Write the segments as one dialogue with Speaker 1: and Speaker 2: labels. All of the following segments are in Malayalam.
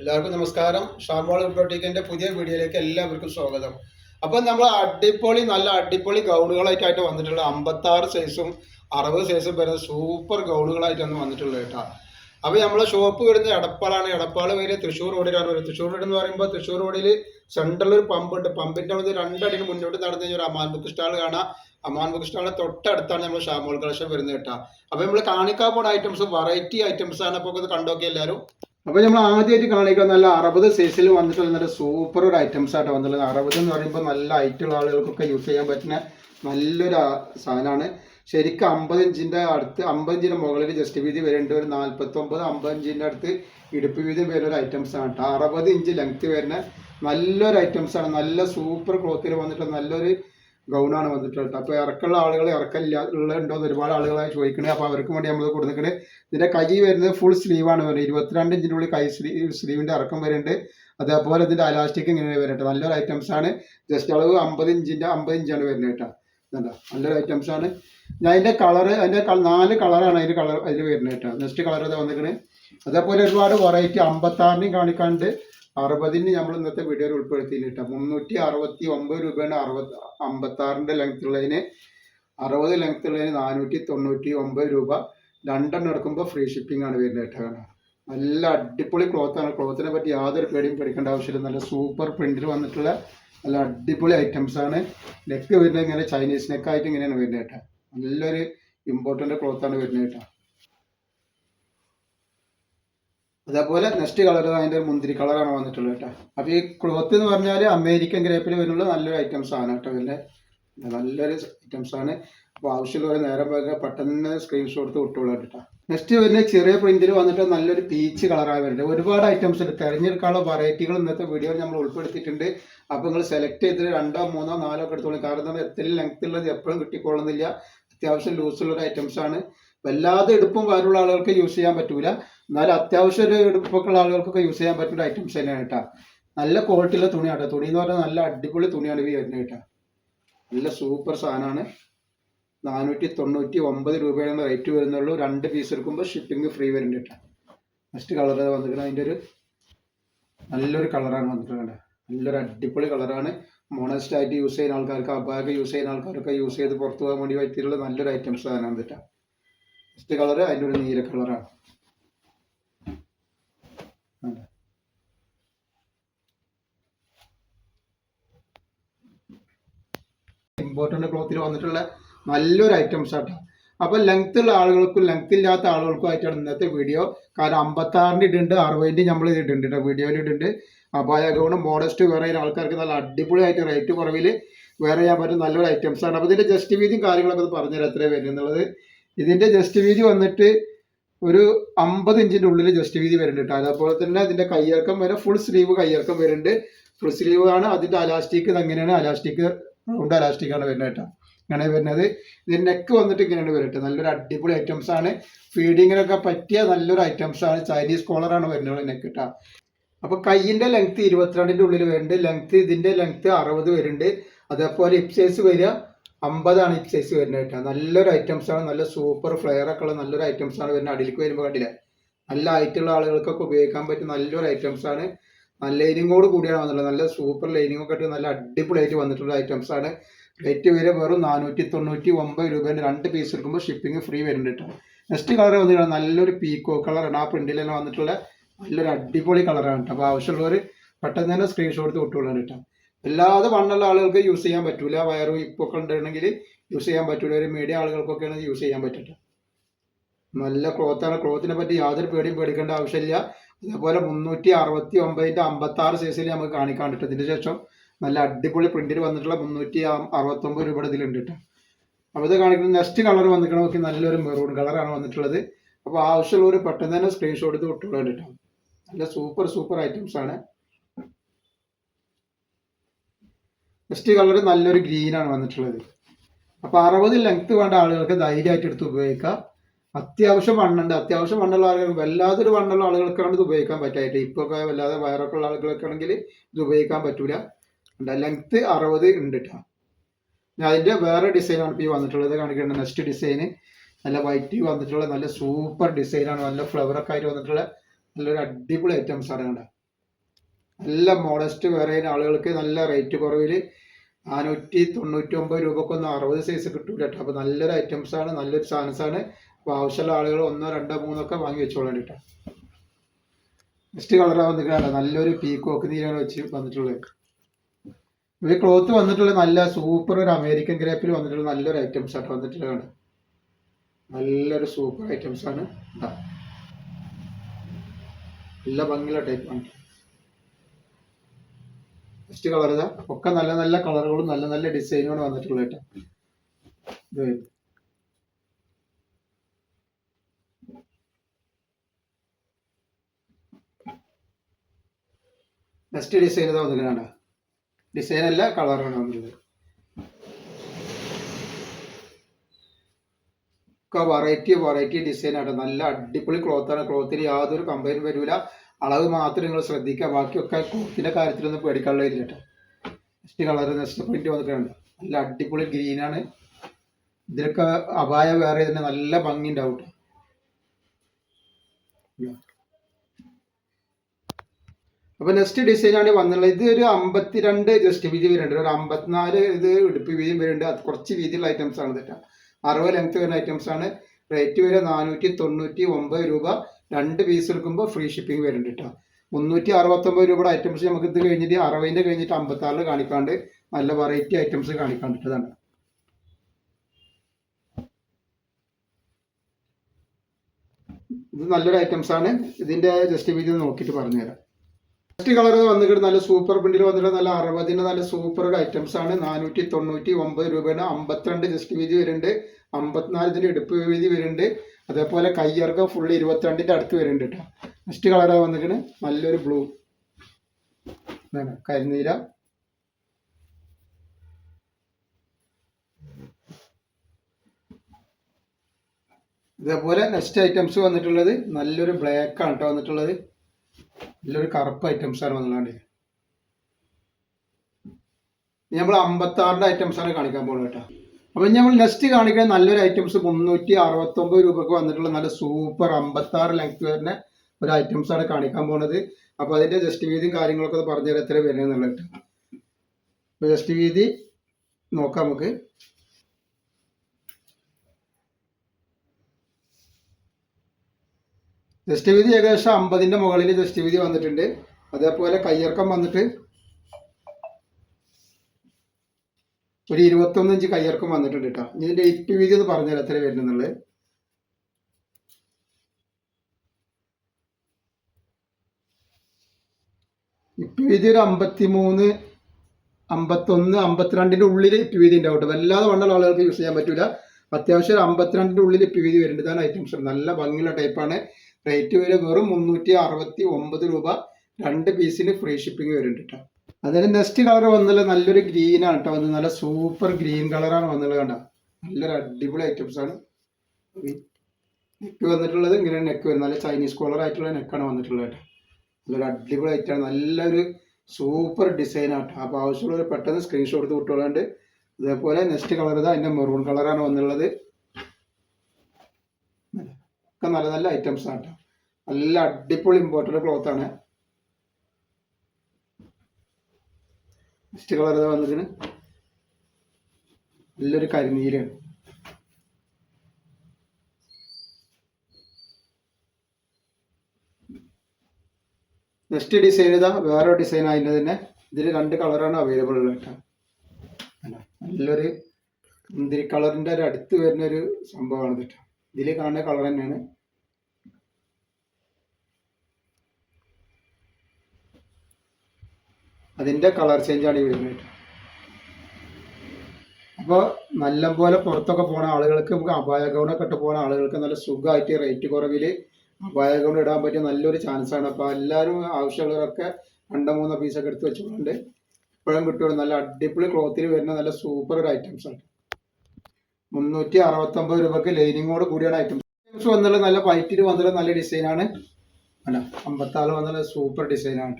Speaker 1: എല്ലാവർക്കും നമസ്കാരം. ഷാമോൾ ബൊട്ടീക്കിന്റെ പുതിയ വീഡിയോയിലേക്ക് എല്ലാവർക്കും സ്വാഗതം. അപ്പൊ നമ്മൾ അടിപൊളി നല്ല അടിപൊളി ഗൗണുകളായിട്ടായിട്ട് വന്നിട്ടുള്ള അമ്പത്തി ആറ് സൈസും അറുപത് സൈസും വരുന്ന സൂപ്പർ ഗൗണുകളായിട്ടാണ് വന്നിട്ടുള്ളത് കേട്ടോ. അപ്പൊ നമ്മളെ ഷോപ്പ് വരുന്നത് എടപ്പാളാണ്. എടപ്പാൾ വരെ തൃശ്ശൂർ റോഡിലാണ് വരുന്നത്. തൃശ്ശൂർ റോഡ് എന്ന് പറയുമ്പോൾ തൃശ്ശൂർ റോഡിൽ സെൻട്രലിൽ ഒരു പമ്പ് ഉണ്ട്. പമ്പിന്റെ അവിടെ രണ്ടടിന് മുന്നോട്ട് നടന്നു കഴിഞ്ഞാൽ ഒരു അമാൻ ബുക്ക് സ്റ്റാൾ കാണാം. അമാൻ ബുക്ക് സ്റ്റാളിന് തൊട്ടടുത്താണ് നമ്മൾ ഷാമോൾ കളക്ഷൻ വരുന്നത് കേട്ടോ. അപ്പൊ നമ്മൾ കാണിക്കാൻ പോണ ഐറ്റംസ് വെറൈറ്റി ഐറ്റംസ് ആണ്. അപ്പൊ ഇത് കണ്ടോക്കി എല്ലാവരും. അപ്പൊ നമ്മൾ ആദ്യമായിട്ട് കാണിക്കുക നല്ല അറുപത് സൈസിൽ വന്നിട്ടുള്ള നല്ല സൂപ്പർ ഒരു ഐറ്റംസ് ആയിട്ട് വന്നിട്ടുള്ളത്. അറുപത് എന്ന് പറയുമ്പോൾ നല്ല ഹൈറ്റുള്ള ആളുകൾക്കൊക്കെ യൂസ് ചെയ്യാൻ പറ്റുന്ന നല്ലൊരു സാധനമാണ്. ശരിക്കും അമ്പത് ഇഞ്ചിന്റെ അടുത്ത് അമ്പത് ഇഞ്ചിന്റെ മുകളിൽ ജസ്റ്റ് വീതി വരേണ്ട ഒരു നാൽപ്പത്തൊമ്പത് അമ്പത് ഇഞ്ചിന്റെ അടുത്ത് ഇടുപ്പ് വീതി വരുന്ന ഒരു ഐറ്റംസ് ആണ് കേട്ടോ അറുപത് ഇഞ്ച് ലെങ്ത് വരുന്ന നല്ലൊരു ഐറ്റംസ് ആണ്. നല്ല സൂപ്പർ ക്ലോത്തിൽ വന്നിട്ട് നല്ലൊരു ഗൗണാണ് വന്നിട്ടുള്ളത്. അപ്പോൾ ഇറക്കമുള്ള ആളുകൾ ഇറക്കില്ല എന്ന് ഒരുപാട് ആളുകളായി ചോദിക്കണേ. അപ്പോൾ അവർക്ക് വേണ്ടി നമ്മൾ കൊടുക്കണേ ഇതിന്റെ കൈ വരുന്നത് ഫുൾ സ്ലീവാണ് വരുന്നത് ഇരുപത്തിരണ്ട് ഇഞ്ചിന്റെ ഉള്ളിൽ കൈ സ്ലീവ് സ്ലീവിന്റെ ഇറക്കം വരുന്നുണ്ട്. അതേപോലെ ഇതിന്റെ അലാസ്റ്റിക് ഇങ്ങനെ വരട്ടെ നല്ലൊരു ഐറ്റംസ് ആണ്. ജസ്റ്റ് അളവ് അമ്പത് ഇഞ്ചിന്റെ അമ്പത് ഇഞ്ചാണ് വരുന്നത് കേട്ടോ. നല്ലൊരു ഐറ്റംസ് ആണ്. ഞാൻ അതിന്റെ കളർ അതിന്റെ നാല് കളറാണ് അതിന്റെ കളർ അതിൽ വരുന്നത് കേട്ടോ. നെക്സ്റ്റ് കളർ ഇതാ വന്നിരിക്കണേ. അതേപോലെ ഒരുപാട് വെറൈറ്റി അമ്പത്താറിനെയും കാണിക്കാണ്ട് അറുപതിന് നമ്മൾ ഇന്നത്തെ വീഡിയോയിൽ ഉൾപ്പെടുത്തിയിട്ട് കേട്ടോ. മുന്നൂറ്റി അറുപത്തി ഒമ്പത് രൂപയാണ് അറുപത്തി അമ്പത്താറിന്റെ ലെങ്ത് ഉള്ളതിന് അറുപത് ലെങ്ത് ഉള്ളതിന് നാനൂറ്റി തൊണ്ണൂറ്റി ഒമ്പത് രൂപ രണ്ടെണ്ണം എടുക്കുമ്പോൾ ഫ്രീ ഷിപ്പിംഗ് ആണ് വരുന്നത് കേട്ടോ നല്ല അടിപൊളി ക്ലോത്ത് ആണ്. ക്ലോത്തിനെ പറ്റി യാതൊരു പേടിയും പേടിക്കേണ്ട ആവശ്യമില്ല. നല്ല സൂപ്പർ പ്രിന്റിൽ വന്നിട്ടുള്ള നല്ല അടിപൊളി ഐറ്റംസ് ആണ്. നെക്ക് വരുന്നത് ഇങ്ങനെ ചൈനീസ് നെക്കായിട്ട് ഇങ്ങനെയാണ് വരുന്നത് കേട്ടോ. നല്ലൊരു ഇമ്പോർട്ടന്റ് ക്ലോത്ത് ആണ് വരുന്നത് കേട്ടോ. അതേപോലെ നെക്സ്റ്റ് കളർ അതിന്റെ ഒരു മുന്തിരി കളറാണ് വന്നിട്ടുള്ളത് കേട്ടോ. അപ്പോൾ ഈ ക്ലോത്ത് എന്ന് പറഞ്ഞാൽ അമേരിക്കൻ ഗ്രേപ്പിൽ വരുന്നുള്ള നല്ലൊരു ഐറ്റംസ് ആണ് കേട്ടോ ഇതിന്റെ. നല്ലൊരു ഐറ്റംസ് ആണ് അപ്പോൾ ആവശ്യമുള്ളവർ നേരെ പോയി പെട്ടെന്ന് സ്ക്രീൻഷോട്ട് വിട്ടോളൂ കേട്ടോ. നെക്സ്റ്റ് വരുന്ന ചെറിയ പ്രിന്റിൽ വന്നിട്ട് നല്ലൊരു പീച്ച് കളറായി വരുന്നുണ്ട്. ഒരുപാട് ഐറ്റംസ് ഉണ്ട്. തിരഞ്ഞെടുക്കാനുള്ള വെറൈറ്റികൾ ഇന്നത്തെ വീഡിയോയിൽ നമ്മൾ ഉൾപ്പെടുത്തിയിട്ടുണ്ട്. അപ്പോൾ നിങ്ങൾ സെലക്ട് ചെയ്തിട്ട് രണ്ടോ മൂന്നോ നാലോ ഒക്കെ എടുത്തോളൂ. കാരണം എത്ര ലെങ്ത് ഉള്ളത് എപ്പോഴും കിട്ടിക്കൊള്ളുന്നില്ല അത്യാവശ്യം ലൂസുള്ള ഒരു ഐറ്റംസ് ആണ്. വല്ലാതെ എടുപ്പും കാര്യമുള്ള ആളുകൾക്ക് യൂസ് ചെയ്യാൻ പറ്റൂല. എന്നാലും അത്യാവശ്യം ഒരു എടുപ്പൊക്കെയുള്ള ആളുകൾക്കൊക്കെ യൂസ് ചെയ്യാൻ പറ്റുന്ന ഐറ്റംസ് തന്നെയാണ് കേട്ടോ നല്ല ക്വാളിറ്റിയുള്ള തുണിയാണ് തുണി എന്ന് പറഞ്ഞാൽ നല്ല അടിപൊളി തുണിയാണ് ഈ വരുന്നത് കേട്ടോ നല്ല സൂപ്പർ സാധനമാണ്. നാനൂറ്റി തൊണ്ണൂറ്റി ഒമ്പത് രൂപയാണ് റേറ്റ് വരുന്നുള്ളൂ. രണ്ട് പീസ് എടുക്കുമ്പോൾ ഷിപ്പിംഗ് ഫ്രീ വരുന്നുണ്ട് കേട്ടോ ഫസ്റ്റ് കളർ വന്നിരിക്കുന്നത് അതിന്റെ ഒരു നല്ലൊരു കളറാണ് വന്നിട്ടുള്ളത് നല്ലൊരു അടിപൊളി കളറാണ് മോണസ്റ്റ് ആയിട്ട് യൂസ് ചെയ്യുന്ന ആൾക്കാർക്ക് അബാഗ് യൂസ് ചെയ്യുന്ന ആൾക്കാരൊക്കെ യൂസ് ചെയ്ത് പുറത്തു പോകാൻ വേണ്ടി പറ്റിയിട്ടുള്ള നല്ലൊരു ഐറ്റംസ് സാധനമാണ് വന്നിട്ടാണ് ഫസ്റ്റ് കളർ അതിന്റെ ഒരു നീല കളറാണ് ഇമ്പോർട്ടന്റ് ക്ലോത്തിൽ വന്നിട്ടുള്ള നല്ലൊരു ഐറ്റംസ് ആട്ടോ. അപ്പൊ ലെങ്ത് ഉള്ള ആളുകൾക്കും ലെങ്ത് ഇല്ലാത്ത ആളുകൾക്കും ആയിട്ടാണ് ഇന്നത്തെ വീഡിയോ കാരണം അമ്പത്താറിന്റെ ഇടുണ്ട് അറുപതിന്റെ നമ്മൾ ഇടുന്നുണ്ട് കേട്ടോ വീഡിയോയിൽ ഇടുന്നുണ്ട്. അപ്പോൾ ഗൗണ് മോഡസ്റ്റ് വേറെ ആൾക്കാർക്ക് നല്ല അടിപൊളിയായിട്ട് റേറ്റ് കുറവിൽ വേറെ ചെയ്യാൻ പറ്റും നല്ലൊരു ഐറ്റംസ് ആണ്. അപ്പോൾ ഇതിന്റെ ജസ്റ്റ് വീതിയും കാര്യങ്ങളൊക്കെ പറഞ്ഞു പറഞ്ഞുതരാം എത്രയാണ് വരും എന്നുള്ളത്. ഇതിന്റെ ജസ്റ്റ് വീതി വന്നിട്ട് ഒരു അമ്പത് ഇഞ്ചിന്റെ ഉള്ളിൽ ജസ്റ്റ് വീതി വരുന്നുണ്ട് അതേപോലെ തന്നെ ഇതിന്റെ കയ്യിറക്കം വരെ ഫുൾ സ്ലീവ് കയ്യിറക്കം വരുന്നുണ്ട്. ഫുൾ സ്ലീവ് ആണ് അതിന്റെ അലാസ്റ്റിക് അങ്ങനെയാണ് അലാസ്റ്റിക് റൗണ്ട് അലാസ്റ്റിക്കാണ് വരുന്നത് കേട്ടോ. ഇങ്ങനെ വരുന്നത്. ഇതിന്റെ നെക്ക് വന്നിട്ട് ഇങ്ങനെയാണ് വരുന്നത് നല്ലൊരു അടിപൊളി ഐറ്റംസ് ആണ്. ഫീഡിങ്ങിനൊക്കെ പറ്റിയ നല്ലൊരു ഐറ്റംസ് ആണ്. ചൈനീസ് കോളറാണ് വരുന്നത് നെക്ക് കേട്ടോ അപ്പൊ കൈയിന്റെ ലെങ്ത് ഇരുപത്തിരണ്ടിന്റെ ഉള്ളിൽ വരുന്നുണ്ട്. ലെങ്ത് ഇതിന്റെ ലെങ്ത് അറുപത് വരുന്നുണ്ട്. അതേപോലെ ഹിപ് സൈസ് വരിക അമ്പതാണ് ഹിപ് സൈസ് വരുന്നത് കേട്ടോ. നല്ലൊരു ഐറ്റംസ് ആണ്. നല്ല സൂപ്പർ ഫ്ലെയർ ഒക്കെ ഉള്ള നല്ലൊരു ഐറ്റംസ് ആണ് വരുന്നത്. അടിയിലേക്ക് വരുമ്പോൾ കണ്ടില്ല? നല്ല ഹൈറ്റുള്ള ആളുകൾക്കൊക്കെ ഉപയോഗിക്കാൻ പറ്റിയ നല്ലൊരു ഐറ്റംസ് ആണ്. നല്ല ലൈനിങ്ങോട് കൂടിയാണ് വന്നിട്ടുള്ളത്. നല്ല സൂപ്പർ ലൈനിങ് ഒക്കെ നല്ല അടിപൊളിയായിട്ട് വന്നിട്ടുള്ള ഐറ്റംസ് ആണ്. റേറ്റ് വരെ വെറും നാനൂറ്റി തൊണ്ണൂറ്റി ഒമ്പത് രൂപേന്റെ രണ്ട് പീസ് എടുക്കുമ്പോൾ ഷിപ്പിംഗ് ഫ്രീ വരുന്നുണ്ട് കേട്ടോ നെക്സ്റ്റ് കളർ വന്നിട്ട് നല്ലൊരു പീക്കോ കളറാണ് ആ പ്രിന്റിൽ തന്നെ വന്നിട്ടുള്ള നല്ലൊരു അടിപൊളി കളറാണ് കേട്ടോ അപ്പോൾ ആവശ്യമുള്ളവർ പെട്ടെന്ന് തന്നെ സ്ക്രീൻഷോട്ട് എടുത്ത് വിട്ടുകൊള്ളാൻ കേട്ടോ അല്ലാതെ വണ്ണുള്ള ആളുകൾക്ക് യൂസ് ചെയ്യാൻ പറ്റൂല. വയറും ഇപ്പൊക്കെ ഉണ്ടെങ്കിൽ യൂസ് ചെയ്യാൻ പറ്റൂല. ഒരു മീഡിയ ആളുകൾക്കൊക്കെയാണ് യൂസ് ചെയ്യാൻ പറ്റട്ടെ നല്ല ക്ലോത്താണ് ക്ലോത്തിനെ പറ്റി യാതൊരു പേടിയും പേടിക്കേണ്ട ആവശ്യമില്ല. അതേപോലെ മുന്നൂറ്റി അറുപത്തി ഒമ്പതിന്റെ അമ്പത്തി ആറ് സൈസിൽ നമുക്ക് കാണിക്കാൻ കേട്ടോ ഇതിന് ശേഷം നല്ല അടിപൊളി പ്രിന്റിൽ വന്നിട്ടുള്ള മുന്നൂറ്റി അറുപത്തൊമ്പത് രൂപയുടെ ഇതിലുണ്ട് കേട്ടോ. അപ്പോൾ ഇത് കാണിക്കുന്നത് നെക്സ്റ്റ് കളർ വന്നിട്ട് നോക്കി നല്ലൊരു മെറൂൺ കളറാണ് വന്നിട്ടുള്ളത്. അപ്പോൾ ആവശ്യമുള്ളവർ പെട്ടെന്ന് തന്നെ സ്ക്രീൻഷോട്ട് എടുത്ത് വിട്ടുള്ളത് കേട്ടോ. നല്ല സൂപ്പർ സൂപ്പർ ഐറ്റംസ് ആണ്. നെക്സ്റ്റ് കളർ നല്ലൊരു ഗ്രീൻ ആണ് വന്നിട്ടുള്ളത്. അപ്പോൾ അറുപത് ലെങ്ത് വേണ്ട ആളുകൾക്ക് ധൈര്യമായിട്ട് എടുത്ത് ഉപയോഗിക്കാം. അത്യാവശ്യം വണ്ണുണ്ട്. അത്യാവശ്യം വണ്ണുള്ള ആളുകൾ വല്ലാതൊരു വണ്ണുള്ള ആളുകൾക്കാണ് ഇത് ഉപയോഗിക്കാൻ പറ്റായിട്ട്. ഇപ്പോൾ ഒക്കെ വല്ലാതെ വയറൊക്കെ ഉള്ള ആളുകൾക്ക് ആണെങ്കിൽ ഇത് ഉപയോഗിക്കാൻ പറ്റൂല. ലെങ്ത് അറുപത് ഉണ്ട് കേട്ടോ ഞാൻ അതിന്റെ വേറെ ഡിസൈനാണ് ഇപ്പോൾ ഈ വന്നിട്ടുള്ളത് കാണിക്കേണ്ട നെക്സ്റ്റ് ഡിസൈൻ നല്ല വൈറ്റ് വന്നിട്ടുള്ള നല്ല സൂപ്പർ ഡിസൈനാണ് നല്ല ഫ്ലവർ ഒക്കെ ആയിട്ട് വന്നിട്ടുള്ള നല്ലൊരു അടിപൊളി ഐറ്റംസ് ആണ് കണ്ട. നല്ല മോഡസ്റ്റ് വേറെ ആളുകൾക്ക് നല്ല റേറ്റ് കുറവിൽ നാനൂറ്റി തൊണ്ണൂറ്റി ഒമ്പത് രൂപക്കൊന്നും അറുപത് സൈസ് കിട്ടൂല കേട്ടോ അപ്പോൾ നല്ലൊരു ഐറ്റംസ് ആണ് നല്ലൊരു സാധനസ് ആണ് അപ്പോൾ ആവശ്യമുള്ള ആളുകൾ ഒന്നോ രണ്ടോ മൂന്നോ ഒക്കെ വാങ്ങി വെച്ചോളാൻ കേട്ടോ. നെക്സ്റ്റ് കളറാണ് വന്നിട്ടാണ് നല്ലൊരു പീക്കോക്ക് നീരാണ് വെച്ച് വന്നിട്ടുള്ളത്. ഈ ക്ലോത്ത് വന്നിട്ടുള്ള നല്ല സൂപ്പർ ഒരു അമേരിക്കൻ ഗ്രേപ്പിൽ വന്നിട്ടുള്ള നല്ലൊരു ഐറ്റംസ് ആയിട്ട് വന്നിട്ടുള്ളതാണ് നല്ലൊരു സൂപ്പർ ഐറ്റംസ് ആണ്. നല്ല ഭംഗിയുള്ള ടൈപ്പാണ് നെക്സ്റ്റ് കളർ ഇതാ. ഒക്കെ നല്ല നല്ല കളറുകളും നല്ല നല്ല ഡിസൈനുകളും വന്നിട്ടുള്ളത് കേട്ടോ. ഇത് നെക്സ്റ്റ് ഡിസൈൻ ഇതാ വന്നിരിക്കണ ഡിസൈൻ അല്ല കളറാണ് വന്നത്. ഒക്കെ വെറൈറ്റി വെറൈറ്റി ആണ് നല്ല അടിപൊളി ക്ലോത്ത് ആണ്. ക്ലോത്തിന് യാതൊരു കമ്പയിനും വരില്ല അളവ് മാത്രം നിങ്ങൾ ശ്രദ്ധിക്കുക. ബാക്കിയൊക്കെ ക്ലോത്തിന്റെ കാര്യത്തിലൊന്നും പേടിക്കാനുള്ള ഇല്ല കേട്ടോ. നെക്സ്റ്റ് കളർ നെക്സ്റ്റ് പ്രിന്റ് വന്നിട്ടുണ്ട് നല്ല അടിപൊളി ഗ്രീൻ ആണ്. ഇതിലൊക്കെ അപായ വേറെ തന്നെ നല്ല ഭംഗി ഉണ്ടാവും ട്ടോ. അപ്പൊ നെക്സ്റ്റ് ഡിസൈൻ ആണ് വന്നുള്ളത് ഇത് ഒരു അമ്പത്തിരണ്ട് ജസ്റ്റ് വീതി വരുന്നുണ്ട്. ഒരു അമ്പത്തിനാല് ഇത് ഇടുപ്പ് വീതിയും വരുന്നുണ്ട്. അത് കുറച്ച് വീതിയുള്ള ഐറ്റംസ് ആണ് തെറ്റാ അറുപത് ലെങ്ത് വരുന്ന ഐറ്റംസ് ആണ്. റേറ്റ് വരെ നാനൂറ്റി തൊണ്ണൂറ്റി ഒമ്പത് രൂപ. രണ്ട് പീസ് എടുക്കുമ്പോൾ ഫ്രീ ഷിപ്പിംഗ് വരുന്നുണ്ട് കേട്ടോ. മുന്നൂറ്റി അറുപത്തൊമ്പത് രൂപയുടെ ഐറ്റംസ് നമുക്ക് ഇത് കഴിഞ്ഞിട്ട് അറുപതിന്റെ കഴിഞ്ഞിട്ട് അമ്പത്താറിൽ കാണിക്കാണ്ട് നല്ല വെറൈറ്റി ഐറ്റംസ് കാണിക്കാണ്ടിട്ടതാണ് ഇത് നല്ലൊരു ഐറ്റംസ് ആണ്. ഇതിന്റെ ജസ്റ്റ് വീതി നോക്കിയിട്ട് പറഞ്ഞുതരാം. ഫസ്റ്റ് കളർ വന്നിട്ട് നല്ല സൂപ്പർ പ്രിന്റിൽ വന്നിട്ട് നല്ല അറുപതിന് നല്ല സൂപ്പർ ഐറ്റംസ് ആണ്. നാനൂറ്റി തൊണ്ണൂറ്റി ഒമ്പത് രൂപയാണ് അമ്പത്തിരണ്ട് ജസ്റ്റ് വീതി വരുന്നുണ്ട്. അമ്പത്തിനാല് ഇതിന്റെ ഇടുപ്പ് വീതി വരുന്നുണ്ട്. അതേപോലെ കയ്യിറക്കം ഫുൾ ഇരുപത്തിരണ്ടിന്റെ അടുത്ത് വരുന്നുണ്ട് കേട്ടോ ഫസ്റ്റ് കളർ വന്നിട്ട് നല്ലൊരു ബ്ലൂ കരിനീര ഇതേപോലെ നെക്സ്റ്റ് ഐറ്റംസ് വന്നിട്ടുള്ളത് നല്ലൊരു ബ്ലാക്ക് ആണ് കേട്ടോ വന്നിട്ടുള്ളത്. നല്ലൊരു കറുപ്പ് ഐറ്റംസ് ആണ് വന്നിട്ടുള്ളത് നമ്മൾ അമ്പത്തി ആറിന്റെ ഐറ്റംസ് ആണ് കാണിക്കാൻ പോകുന്നത് കേട്ടോ. അപ്പൊ നമ്മൾ നെക്സ്റ്റ് കാണിക്കുന്ന നല്ലൊരു ഐറ്റംസ് മുന്നൂറ്റി അറുപത്തി ഒമ്പത് രൂപക്ക് വന്നിട്ടുള്ള നല്ല സൂപ്പർ അമ്പത്തി ആറ് ലെങ്ത് വരുന്ന ഒരു ഐറ്റംസ് ആണ് കാണിക്കാൻ പോണത്. അപ്പൊ അതിന്റെ ജസ്റ്റ് വീതിയും കാര്യങ്ങളൊക്കെ പറഞ്ഞു പറഞ്ഞുതരാം എത്ര വരുന്നത് ജസ്റ്റ് വീതി നോക്കാം നമുക്ക്. ജസ്റ്റ് വീതി ഏകദേശം അമ്പതിന്റെ മുകളിൽ ജസ്റ്റ് വീതി വന്നിട്ടുണ്ട്. അതേപോലെ കയ്യിറക്കം വന്നിട്ട് ഒരു ഇരുപത്തൊന്ന് ഇഞ്ച് കയ്യിറക്കം വന്നിട്ടുണ്ട് കേട്ടോ ഇതിന്റെ ഇപ്പ് വീതി എന്ന് പറഞ്ഞാൽ എത്ര വരുന്നുള്ളത്. ഇപ്പ് വീതി ഒരു അമ്പത്തി മൂന്ന് അമ്പത്തൊന്ന് അമ്പത്തിരണ്ടിന്റെ ഉള്ളിൽ ഇപ്പ് വീതി ഉണ്ടാവും വല്ലാതെ വണ്ണുള്ള ആളുകൾക്ക് യൂസ് ചെയ്യാൻ പറ്റില്ല അത്യാവശ്യം ഒരു അമ്പത്തിരണ്ടിന്റെ ഉള്ളിൽ ഇപ്പ് വീതി വരുന്നുണ്ട്. ഐറ്റംസ്. നല്ല ഭംഗിയുള്ള ടൈപ്പാണ് റേറ്റ് വരെ വെറും മുന്നൂറ്റി അറുപത്തി ഒമ്പത് രൂപ രണ്ട് പീസിന് ഫ്രീ ഷിപ്പിംഗ് വരുന്നുണ്ട് കേട്ടോ അതിന് നെക്സ്റ്റ് കളർ വന്നില്ല നല്ലൊരു ഗ്രീൻ ആണ് കേട്ടോ വന്നത്. നല്ല സൂപ്പർ ഗ്രീൻ കളറാണ് വന്നത് കണ്ട. നല്ലൊരു അടിപൊളി ഐറ്റംസ് ആണ്. നെക്ക് വന്നിട്ടുള്ളത് ഇങ്ങനെ നെക്ക് വരും നല്ല ചൈനീസ് കോളർ ആയിട്ടുള്ള നെക്കാണ് വന്നിട്ടുള്ളത് കേട്ടോ നല്ലൊരു അടിപൊളി ഐറ്റമാണ് നല്ലൊരു സൂപ്പർ ഡിസൈൻ ആട്ടോ അപ്പോൾ ആവശ്യമുള്ളവർ പെട്ടെന്ന് സ്ക്രീൻഷോട്ട് എടുത്ത് ഇതേപോലെ നെക്സ്റ്റ് കളർ ഇതാ. അതിന്റെ മെറൂൺ കളറാണ് വന്നുള്ളത് ഒക്കെ നല്ല നല്ല ഐറ്റംസ് ആണ് നല്ല അടിപൊളി ഇമ്പോർട്ടന്റ് ക്ലോത്ത് ആണ്. നെക്സ്റ്റ് കളർ വന്നതിന് നല്ലൊരു കരിനീലാണ് നെക്സ്റ്റ് ഡിസൈൻ ഇതാ വേറെ ഡിസൈൻ അതിന്റെ തന്നെ ഇതിൽ രണ്ട് കളറാണ് അവൈലബിൾ ഉള്ളത് കേട്ടോ നല്ലൊരു മുന്തിരി കളറിന്റെ ഒരു അടുത്ത് വരുന്ന ഒരു സംഭവമാണ് കേട്ടോ ഇതിൽ കാണുന്ന കളർ തന്നെയാണ്. അതിന്റെ കളർ ചേഞ്ച് ആണ് ഈ വരുന്നത് അപ്പോൾ നല്ലപോലെ പുറത്തൊക്കെ പോണ ആളുകൾക്ക് നമുക്ക് അപായ ഗൗണൊക്കെ ഇട്ട് പോകുന്ന ആളുകൾക്ക് നല്ല സുഖമായിട്ട് റേറ്റ് കുറവിൽ അപായ ഗൗൺ ഇടാൻ പറ്റിയ നല്ലൊരു ചാൻസ് ആണ്. അപ്പോൾ എല്ലാവരും ആവശ്യമുള്ളവരൊക്കെ രണ്ടോ മൂന്നോ പീസൊക്കെ എടുത്ത് വെച്ചുകൊണ്ട് ഇപ്പോഴും കിട്ടുള്ളൂ നല്ല അടിപൊളി ക്ലോത്തിൽ വരുന്ന നല്ല സൂപ്പർ ഒരു ഐറ്റംസ് ആണ്. മുന്നൂറ്റി അറുപത്തൊമ്പത് രൂപക്ക് ലൈനിങ്ങോട് കൂടിയാണ് ഐറ്റംസ് ഐറ്റംസ് വന്നുള്ള നല്ല വൈറ്റിൽ വന്നുള്ള നല്ല ഡിസൈനാണ് അല്ല അമ്പത്താറ് വന്നുള്ള സൂപ്പർ ഡിസൈനാണ്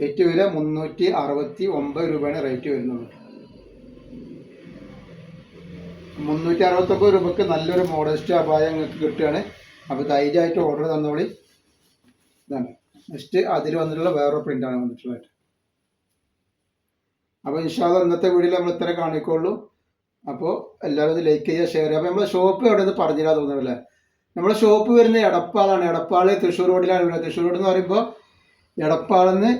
Speaker 1: റേറ്റ് വരെ മുന്നൂറ്റി അറുപത്തി ഒമ്പത് രൂപയാണ് റേറ്റ് വരുന്നത്. മുന്നൂറ്റി അറുപത്തൊമ്പത് രൂപക്ക് നല്ലൊരു മോഡസ്റ്റ് അപായം നിങ്ങൾക്ക് കിട്ടുകയാണ്. അപ്പോൾ ധൈര്യമായിട്ട് ഓർഡർ തന്നോളി. ഇതാണ്. നെക്സ്റ്റ് അതിൽ വന്നിട്ടുള്ള വേറൊരു പ്രിന്റാണ് വന്നിട്ടുള്ളത്. അപ്പോൾ ഇൻഷാല്ല ഇന്നത്തെ വീഡിയോയിൽ നമ്മൾ ഇത്ര കാണിക്കുള്ളൂ. അപ്പോൾ എല്ലാവരും ലൈക്ക് ചെയ്യുക ഷെയർ ചെയ്യുക. അപ്പോൾ നമ്മുടെ ഷോപ്പ് എവിടെ നിന്ന് പറഞ്ഞില്ല തോന്നുന്നില്ലേ നമ്മുടെ ഷോപ്പ് വരുന്നത് എടപ്പാളാണ്. എടപ്പാൾ തൃശ്ശൂർ റോഡിലാണ് വരുന്നത്. തൃശ്ശൂർ റോഡ് എന്ന് പറയുമ്പോൾ എടപ്പാളെന്ന്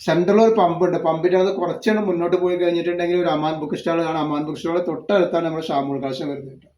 Speaker 1: സെൻട്രൽ ഒരു പമ്പ് ഉണ്ട് പമ്പിന്റെ അത് കുറച്ചാണ് മുന്നോട്ട് പോയി കഴിഞ്ഞിട്ടുണ്ടെങ്കിൽ ഒരു അമാൻ ബുക്ക് സ്റ്റാൾ കാണാം. അമാൻ ബുക്ക് സ്റ്റാൾ തൊട്ടടുത്താണ് നമ്മുടെ ഷാമൂൾ കാശം വരുന്നത്.